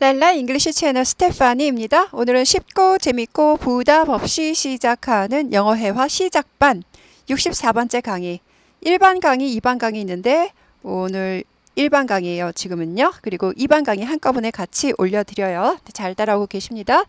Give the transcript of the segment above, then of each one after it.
랄라 잉글리시 채널 스테파니입니다. 오늘은 쉽고 재밌고 부담 없이 시작하는 영어 회화 시작반 64번째 강의 1반 강의, 2반 강의 있는데 오늘 1반 강의예요. 지금은요. 그리고 2반 강의 한꺼번에 같이 올려드려요. 잘 따라오고 계십니다.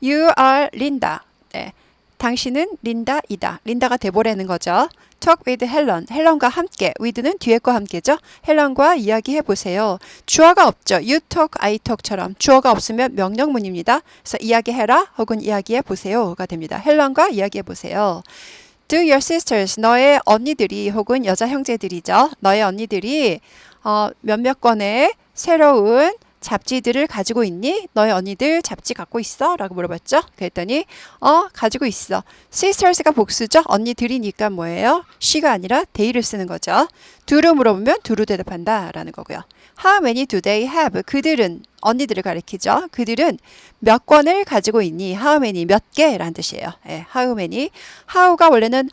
You are Linda. 네. 당신은 린다이다. 린다가 돼보라는 거죠. Talk with Helen. 헬런과 함께. with는 뒤에 거 함께죠. 헬런과 이야기해 보세요. 주어가 없죠. You talk, I talk처럼 주어가 없으면 명령문입니다. 그래서 이야기해라 혹은 이야기해 보세요가 됩니다. 헬런과 이야기해 보세요. Do your sisters. 너의 언니들이 혹은 여자 형제들이죠. 너의 언니들이 어, 몇몇 권의 새로운 잡지들을 가지고 있니? 너의 언니들 잡지 갖고 있어? 라고 물어봤죠. 그랬더니 어 가지고 있어. sisters가 복수죠. 언니들이니까 뭐예요? she가 아니라 they를 쓰는 거죠. do로 물어보면 do로 대답한다 라는 거고요. how many do they have? 그들은 언니들을 가리키죠. 그들은 몇 권을 가지고 있니? how many 몇 개라는 뜻이에요. 예, how many. how가 원래는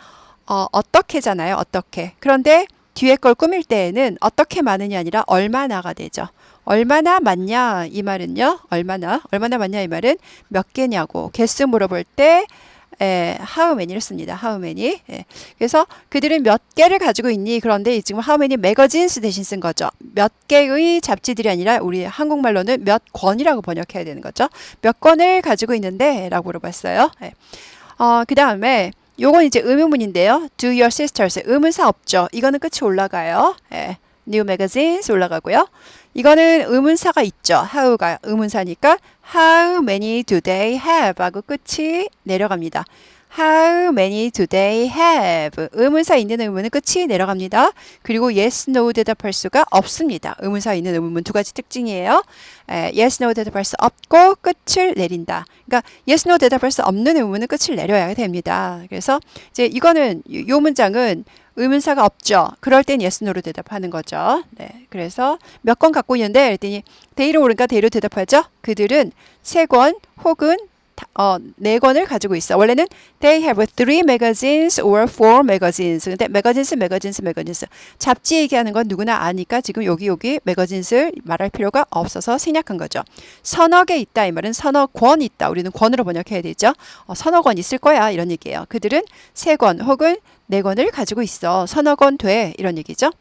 어, 어떻게잖아요. 어떻게. 그런데 뒤에 걸 꾸밀 때에는 어떻게 많으냐 아니라 얼마나가 되죠. 얼마나 많냐 이 말은요. 얼마나 얼마나 많냐 이 말은 몇 개냐고 개수 물어볼 때 에, how many를 씁니다. how many. 예. 그래서 그들은 몇 개를 가지고 있니? 그런데 지금 how many magazines 대신 쓴 거죠. 몇 개의 잡지들이 아니라 우리 한국말로는 몇 권이라고 번역해야 되는 거죠. 몇 권을 가지고 있는데 라고 물어봤어요. 예. 어, 그 다음에 요건 이제 의문문인데요. Do your sisters 의문사 없죠. 이거는 끝이 올라가요. 예. New magazines 올라가고요. 이거는 의문사가 있죠. how가 의문사니까 how many do they have 하고 끝이 내려갑니다. How many do they have? 의문사 있는 의문은 끝이 내려갑니다. 그리고 yes, no 대답할 수가 없습니다. 의문사 있는 의문문 두 가지 특징이에요. 에, yes, no 대답할 수 없고 끝을 내린다. 그러니까 yes, no 대답할 수 없는 의문은 끝을 내려야 됩니다. 그래서 이제 이거는 요 문장은 의문사가 없죠. 그럴 땐 yes, no로 대답하는 거죠. 네. 그래서 몇 권 갖고 있는데 그랬더니 데이로 오르니까 데이로 대답하죠. 그들은 세 권 혹은 어, 네 권을 가지고 있어. 원래는 they have three magazines or four magazines. 근데 magazines, magazines, magazines. 잡지 얘기하는 건 누구나 아니까 지금 여기 여기 magazines를 말할 필요가 없어서 생략한 거죠. 서너 개 있다 이 말은 서너 권 있다. 우리는 권으로 번역해야 되죠. 어, 서너 권 있을 거야 이런 얘기예요. 그들은 세 권 혹은 네 권을 가지고 있어. 서너 권 돼. 이런 얘기죠.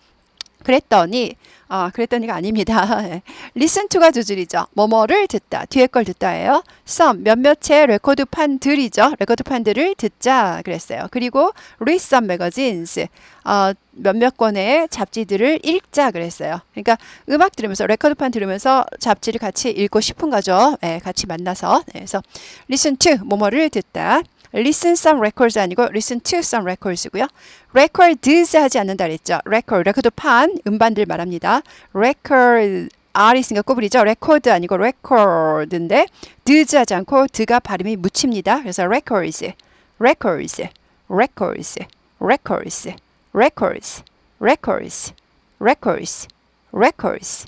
그랬더니 아, 그랬더니가 아닙니다. listen to가 두 줄이죠. 뭐뭐를 듣다. 뒤에 걸 듣다예요. some 몇몇의 레코드 판들이죠. 레코드 판들을 듣자 그랬어요. 그리고 read some magazines. 어, 몇몇 권의 잡지들을 읽자 그랬어요. 그러니까 음악 들으면서 레코드 판 들으면서 잡지를 같이 읽고 싶은 거죠. 네, 같이 만나서. 네, 그래서 listen to 뭐뭐를 듣다. Listen some records 아니고 listen to some records고요. records 하지 않는다 그랬죠. record 레코드 판 음반들 말합니다. record R 있으니까 꼬부리죠. record 아니고 record인데 드즈 하지 않고 드가 발음이 묻힙니다. 그래서 records, records, records, records, records, records, records, records,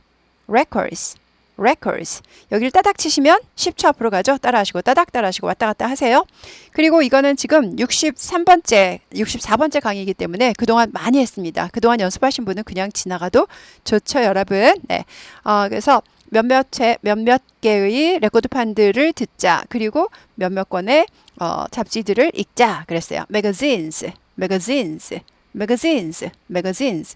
records. Records. 여기를 따닥 치시면 10초 앞으로 가죠. 따라하시고 따닥 따라하시고 왔다 갔다 하세요. 그리고 이거는 지금 63번째, 64번째 강의이기 때문에 그동안 많이 했습니다. 그동안 연습하신 분은 그냥 지나가도 좋죠, 여러분. 네. 어, 그래서 몇몇 체, 몇몇 개의 레코드 판들을 듣자. 그리고 몇몇 권의 어, 잡지들을 읽자. 그랬어요. magazines, magazines. magazines, magazines.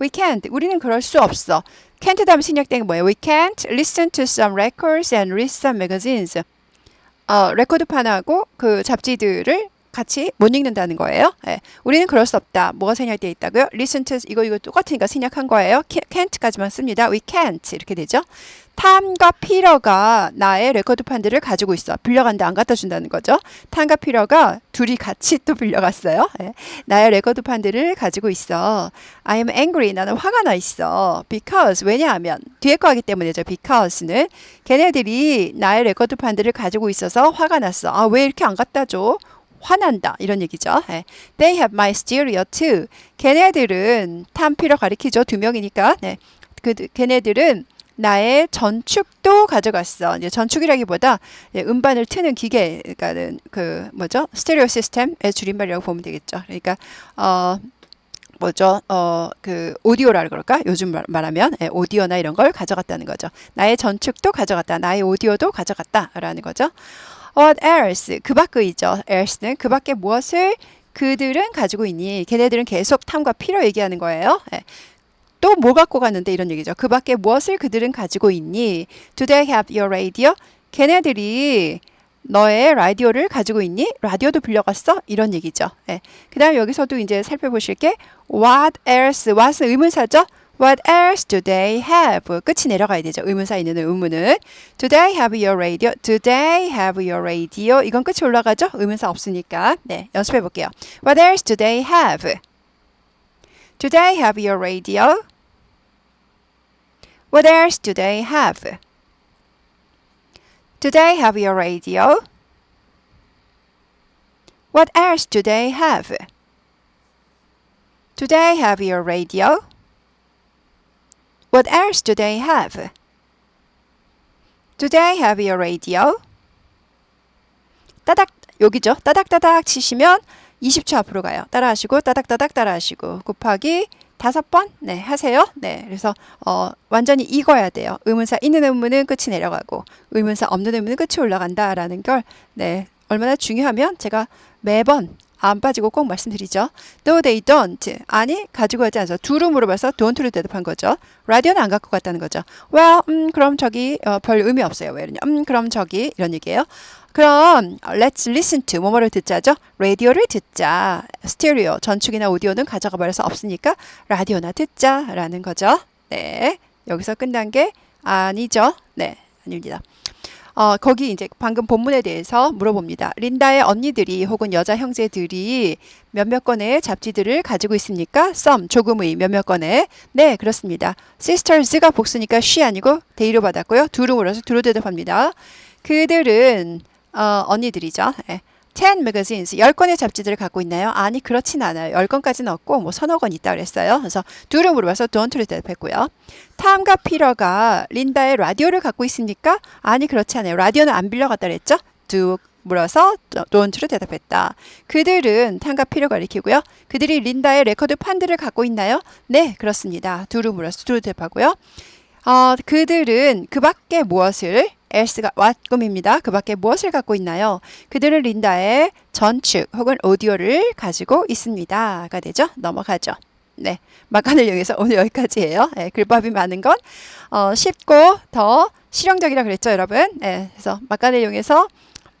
We can't. 우리는 그럴 수 없어. Can't 생략된 게 뭐예요? We can't listen to some records and read some magazines. 어, 레코드판하고 그 잡지들을 같이 못 읽는다는 거예요. 예. 우리는 그럴 수 없다. 뭐가 생략되어 있다고요? listen to 이거 이거 똑같으니까 생략한 거예요. can't까지만 씁니다. We can't 이렇게 되죠. 탐과 피러가 나의 레코드 판들을 가지고 있어. 빌려간다 안 갖다 준다는 거죠. 탐과 피러가 둘이 같이 또 빌려갔어요. 예. 나의 레코드 판들을 가지고 있어. I am angry. 나는 화가 나 있어. Because 왜냐하면 뒤에 거 하기 때문이죠. Because는 걔네들이 나의 레코드 판들을 가지고 있어서 화가 났어. 아 왜 이렇게 안 갖다 줘? 화난다 이런 얘기죠. 네. They have my stereo too. 걔네들은 탐피러 가리키죠. 두 명이니까. 네. 그 걔네들은 나의 전축도 가져갔어. 이제 전축이라기보다 음반을 트는 기계, 그러니까는 그 뭐죠? 스테레오 시스템의 줄임말이라고 보면 되겠죠. 그러니까 어 뭐죠? 어, 그 오디오라 그럴까? 요즘 말, 말하면 예, 오디오나 이런 걸 가져갔다는 거죠. 나의 전축도 가져갔다. 나의 오디오도 가져갔다라는 거죠. What else? 그 밖의죠. else는 그 밖에 무엇을 그들은 가지고 있니? 걔네들은 계속 탐과 필요 얘기하는 거예요. 예. 또뭐 갖고 갔는데 이런 얘기죠. 그 밖에 무엇을 그들은 가지고 있니? Do they have your radio? 걔네들이 너의 라디오를 가지고 있니? 라디오도 빌려갔어? 이런 얘기죠. 예. 그 다음에 여기서도 이제 살펴보실 게 What else? what은 의문사죠? What else do they have? 끝이 내려가야 되죠. 의문사 있는 의문은 Do they have your radio? Do they have your radio? 이건 끝이 올라가죠. 의문사 없으니까. 네, 연습해 볼게요. What else do they have? Do they have your radio? What else do they have? Do they have your radio? What else do they have? Do they have your radio? What else do they have? Do they have your radio? 따닥 여기죠. 따닥따닥 치시면 20초 앞으로 가요. 따라하시고 따닥따닥 따라하시고 곱하기 다섯 번 네, 하세요. 네. 그래서 어, 완전히 익어야 돼요. 의문사 있는 의문은 끝이 내려가고 의문사 없는 의문은 끝이 올라간다라는 걸 네, 얼마나 중요하면 제가 매번 안 빠지고 꼭 말씀드리죠. No, they don't. 아니, 가지고 가지 않아서 두루 물어봐서 don't로 대답한 거죠. 라디오는 안 갖고 갔다는 거죠. well, 음, 그럼 저기 어, 별 의미 없어요. 왜 이러냐? 음, 그럼 저기 이런 얘기예요. 그럼 let's listen to 뭐뭐를 듣자죠. 라디오를 듣자. 스테레오 전축이나 오디오는 가져가 수 없으니까 라디오나 듣자라는 거죠. 네. 여기서 끝난 게 아니죠. 네. 아닙니다. 어, 거기 이제 방금 본문에 대해서 물어봅니다. 린다의 언니들이 혹은 여자 형제들이 몇몇 건의 잡지들을 가지고 있습니까? some, 조금의 몇몇 건의. 네, 그렇습니다. sisters가 복수니까 she 아니고 they로 받았고요. 두로 몰아서 두로 대답합니다. 그들은 어, 언니들이죠. 네. 10 magazines, 10건의 잡지들을 갖고 있나요? 아니, 그렇진 않아요. 10건까지는 없고, 뭐, 서너 건 있다 그랬어요. 그래서, 두를 물어봐서 don't를 대답했고요. 탐과 피러가 린다의 라디오를 갖고 있습니까? 아니, 그렇지 않아요. 라디오는 안 빌려갔다 그랬죠? 두 물어서 don't로 대답했다. 그들은 탐과 피러가 가리키고요. 그들이 린다의 레코드 판들을 갖고 있나요? 네, 그렇습니다. 두를 물어서 두를 대답하고요. 어, 그들은 그 밖에 무엇을 else가 what금입니다. 그 밖에 무엇을 갖고 있나요? 그들은 린다의 전축 혹은 오디오를 가지고 있습니다 가 되죠. 넘어가죠. 네, 막간을 이용해서 오늘 여기까지예요. 네, 글밥이 많은 건 어, 쉽고 더 실용적이라 그랬죠, 여러분. 네, 그래서 막간을 이용해서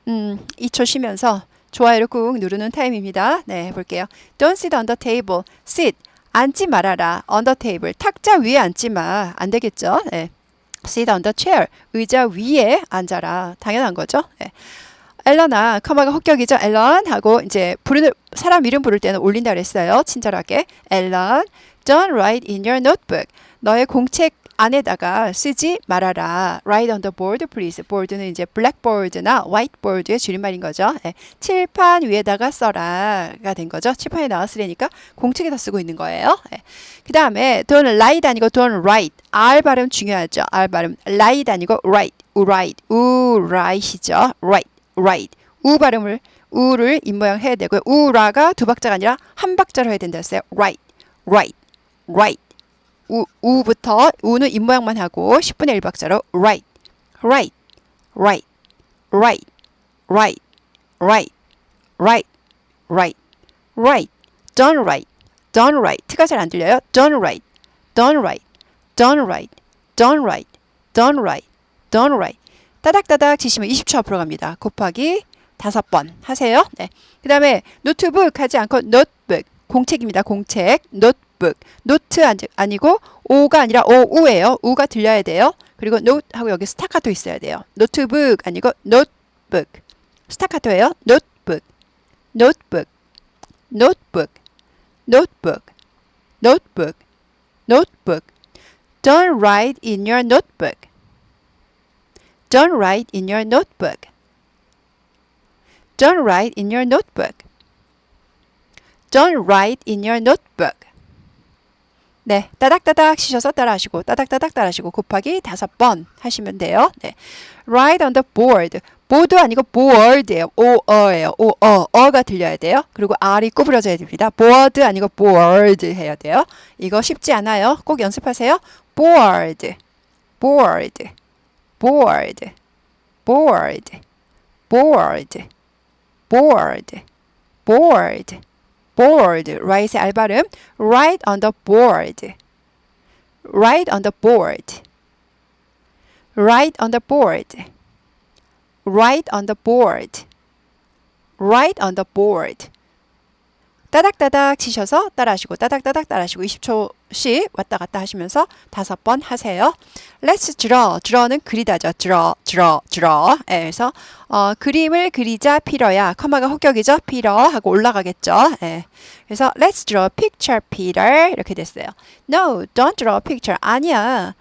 음, 2초 쉬면서 좋아요를 꾹 누르는 타임입니다. 네, 볼게요. Don't sit on the table. sit 앉지 말아라. on the table 탁자 위에 앉지 마. 안 되겠죠? 네. Sit on the chair. 의자 위에 앉아라. 당연한 거죠. 네. 앨런아, 커마가 혹격이죠. 앨런 하고 이제 부르는 사람 이름 부를 때는 올린다 그랬어요. 친절하게. 앨런, don't write in your notebook. 너의 공책 안에다가 쓰지 말아라. Write on the board, please. board는 이제 blackboard나 whiteboard의 줄임말인 거죠. 네. 칠판 위에다가 써라가 된 거죠. 칠판에 나왔으려니까 공책에다 쓰고 있는 거예요. 네. 그 다음에 don't write 아니고 don't write. R 발음 중요하죠. R 발음. write 아니고 write. write. 우, write이죠. write. write. 우 발음을 우를 입모양 해야 되고요. 우라가 두 박자가 아니라 한 박자로 해야 된다 했어요. write. write. write. 우, 우부터 우는 입모양만 하고 10분의 1박자로 write, write, write, write, write, write, write, write, write, don't write, don't write. 트가 잘 안 들려요. don't write, don't write, don't write, don't write, don't write, don't write. 따닥따닥 치시면 20초 앞으로 갑니다. 곱하기 다섯 번 하세요. 네. 그 다음에 노트북 하지 않고 notebook 공책입니다. 공책 notebook 노트 아니고 오가 아니라 오우예요. 우가 들려야 돼요. 그리고 note 하고 여기 스타카토 있어야 돼요. 노트북 아니고 notebook 스타카토예요. notebook notebook notebook notebook notebook notebook don't write in your notebook don't write in your notebook don't write in your notebook Don't write in your notebook. 네, 따닥따닥 치셔서 따라하시고 따닥따닥 따라하시고 곱하기 다섯 번 하시면 돼요. 네, write on the board. 보드 아니고 board예요. 오어예요. 오어 어가 들려야 돼요. 그리고 r이 구부러져야 됩니다. board 아니고 board 해야 돼요. 이거 쉽지 않아요. 꼭 연습하세요. board, board, board, board, board, board, board, board. right의 알발음. right on the board. right on the board. right on the board. right on the board. right on the board. 따닥따닥 치셔서 따라하시고 따닥따닥 따라하시고 20초 씩 왔다 갔다 하시면서 다섯 번 하세요. Let's draw. draw는 그리다죠. draw, draw, draw. 예, 그래서 어, 그림을 그리자 피러야. 커마가 혹격이죠. 피러 하고 올라가겠죠. 예. 그래서 Let's draw a picture, Peter. 이렇게 됐어요. No, don't draw a picture. 아니야.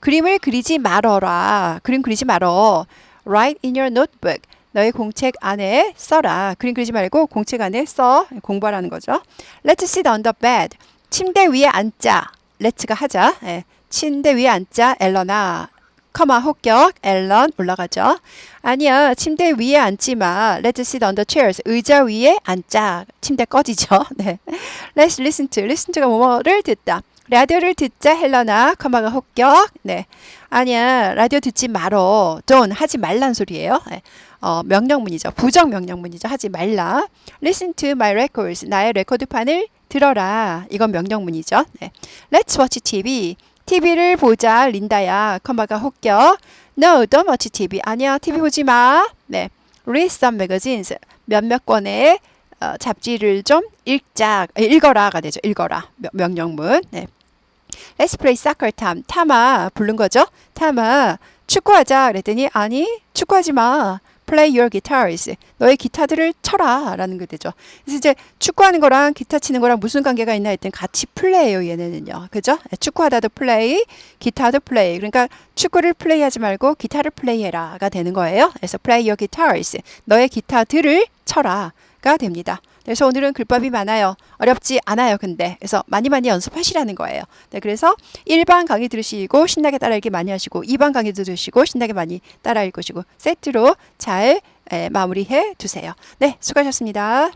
그림을 그리지 말어라. 그림 그리지 말어. Write in your notebook. 너의 공책 안에 써라. 그림 그리지 말고 공책 안에 써. 공부하라는 거죠. Let's sit on the bed. 침대 위에 앉자. Let's가 하자. 예. 침대 위에 앉자. 앨런아. 커마 혹격. 앨런 올라가죠. 아니야. 침대 위에 앉지 마. Let's sit on the chairs. 의자 위에 앉자. 침대 꺼지죠. 네. Let's listen to. listen to가 뭐뭐를 듣다. 라디오를 듣자 헬러나 커마가 혹격 네 아니야 라디오 듣지 말어 don't 하지 말란 소리예요 네. 어, 명령문이죠. 부정 명령문이죠. 하지 말라. Listen to my records. 나의 레코드판을 들어라. 이건 명령문이죠. 네. let's watch TV. TV를 보자 린다야. 커마가 혹격 no don't watch TV. 아니야 TV 보지 마. 네. read some magazines. 몇몇 권의 어, 잡지를 좀 읽자. 읽어라가 되죠. 읽어라. 명- 명령문. 네. Let's play soccer time. 타마. 부른 거죠. 타마. 축구하자. 그랬더니 아니 축구하지 마. Play your guitars. 너의 기타들을 쳐라 라는 게 되죠. 그래서 이제 축구하는 거랑 기타 치는 거랑 무슨 관계가 있나 했더니 같이 플레이예요 얘네는요. 그죠? 축구하다도 플레이, 기타도 플레이. 그러니까 축구를 플레이하지 말고 기타를 플레이해라가 되는 거예요. 그래서 play your guitars. 너의 기타들을 쳐라가 됩니다. 그래서 오늘은 글법이 많아요. 어렵지 않아요, 근데. 그래서 많이 많이 연습하시라는 거예요. 네, 그래서 1반 강의 들으시고 신나게 따라 읽기 많이 하시고 2반 강의 들으시고 신나게 많이 따라 읽으시고 세트로 잘 에, 마무리해 두세요. 네, 수고하셨습니다.